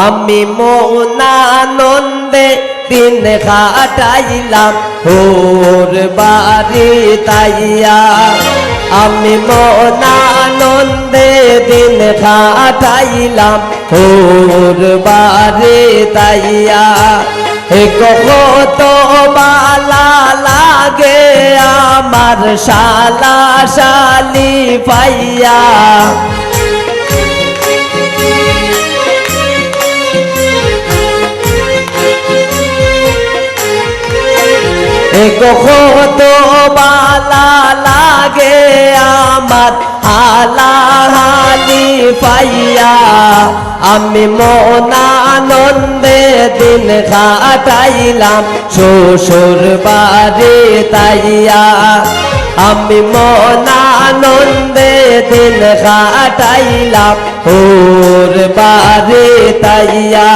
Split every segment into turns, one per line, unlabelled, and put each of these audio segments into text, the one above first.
আমি মনানন্দে দিন কাটাইলাম হোর বাড়ি তাইয়া। আমি মনানন্দে দিন কাটাইলাম হোর বাড়ি তাইয়া। হে কত বালা লাগে আমার শালা শালি পাইয়া। কত বালা লাগে আমার হালাহালি পাইয়া। আমি মনানন্দে দিন কাটাইলাম, শ্বশুর বাড়ি তাইয়া। আমি মনানন্দে দিন কাটাইলাম ওর বাড়ি তাইয়া।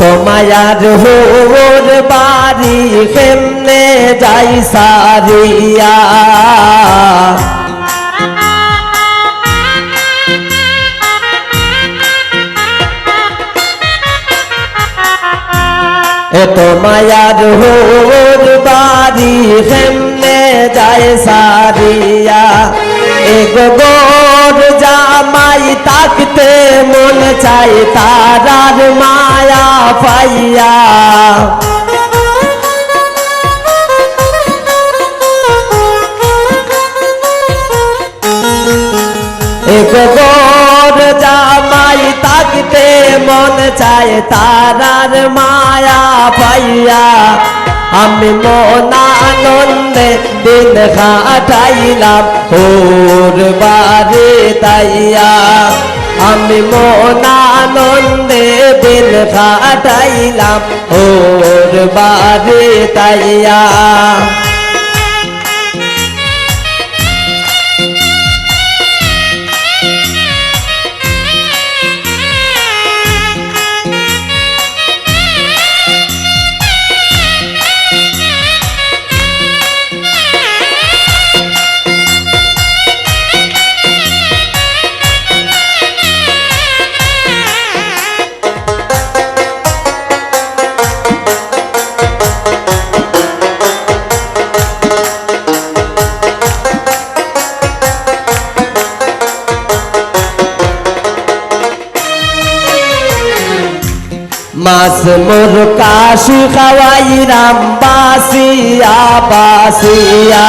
এত মায়ার হোর বাড়ি কেমনে যাই সারিয়া? এত মায়ার হোর বাড়ি কেমনে যায় সারিয়া? গোর জামাই তাকতে মন চাই তারার মায়া পাইয়া। গোর জামাই তাকতে মন চায় তারার মায়া পাইয়া। আমি মনানন্দে দিন খাটাইলাম ওর বারে তাইয়া। আমি মনানন্দে দিন খাটাইলাম ওর বারে তাইয়া। মাস মোর কাশি খাওয়াই রাম বাসিয়া বাসিয়া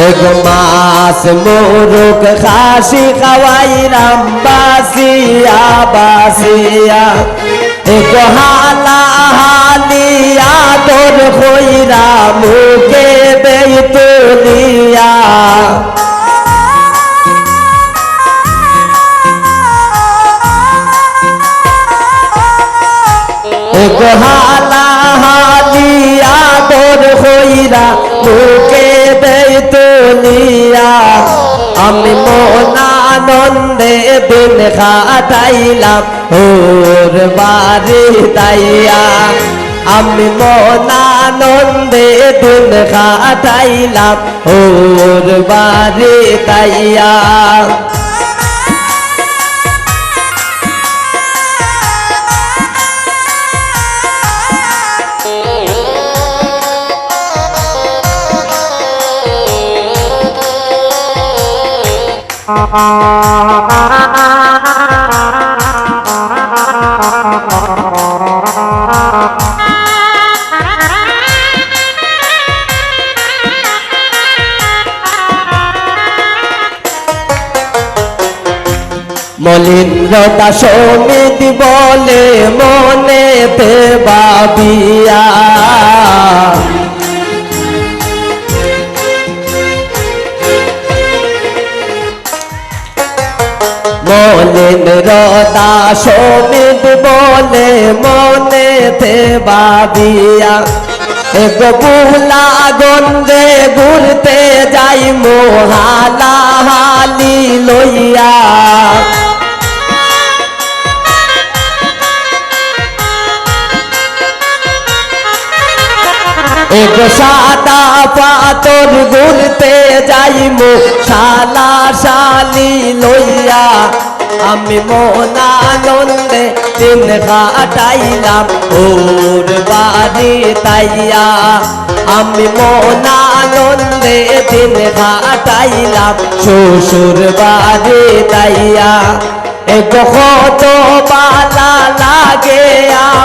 এক মাস মোরক খাসি খাওয়াই রাম বাসিয়া বাসিয়া এক হালা হালিয়া তোর খইরা মুখে বেতুলিয়া খইরা মুখে বেতুলিয়া আমি মনানন্দে দিন কাটাইলাম, ওর বাড়ি তাইয়া আমি মনানন্দে দিন কাটাইলাম, ওর বাড়ি তাইয়া মলিন্দ্রতা সমিতি বলে মনে ভাবিয়া ইন্দ্রদা সমিত বলে মনেতে ভাবিয়া এক বুলা গন্ধে ঘুরতে যাই মোহালা হালি লইয়া। সাদা পাতর ঘুরতে যাইমু, শালা শালি লইয়া। আমি মনানন্দে দিন কাটাইলাম, ওর বাড়ি তাইয়া। আমি মনানন্দে দিন কাটাইলাম, শ্বশুর বাড়ি তাইয়া। কত বালা লাগে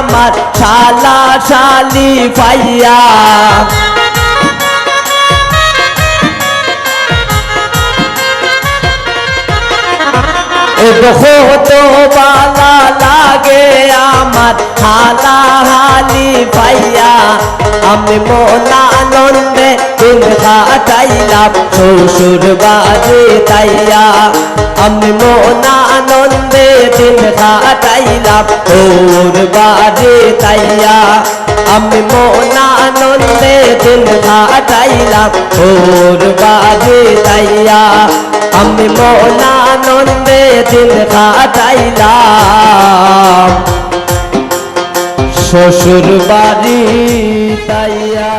আমার শালা শালি পাইয়া কত বালা লাগে আমার হালা হালি পাইয়া আমি মনানন্দে দিন কাটাইলাম শ্বশুর বাড়ি তাইয়া আমি মনানন্দে দিন কাটাইলাম ওর বাড়ি তাইয়া আমি মনানন্দে দিন কাটাইলাম ওর বাড়ি তাইয়া আমি মনানন্দে দিন কাটাইলাম শ্বশুর বাড়ি তাইয়া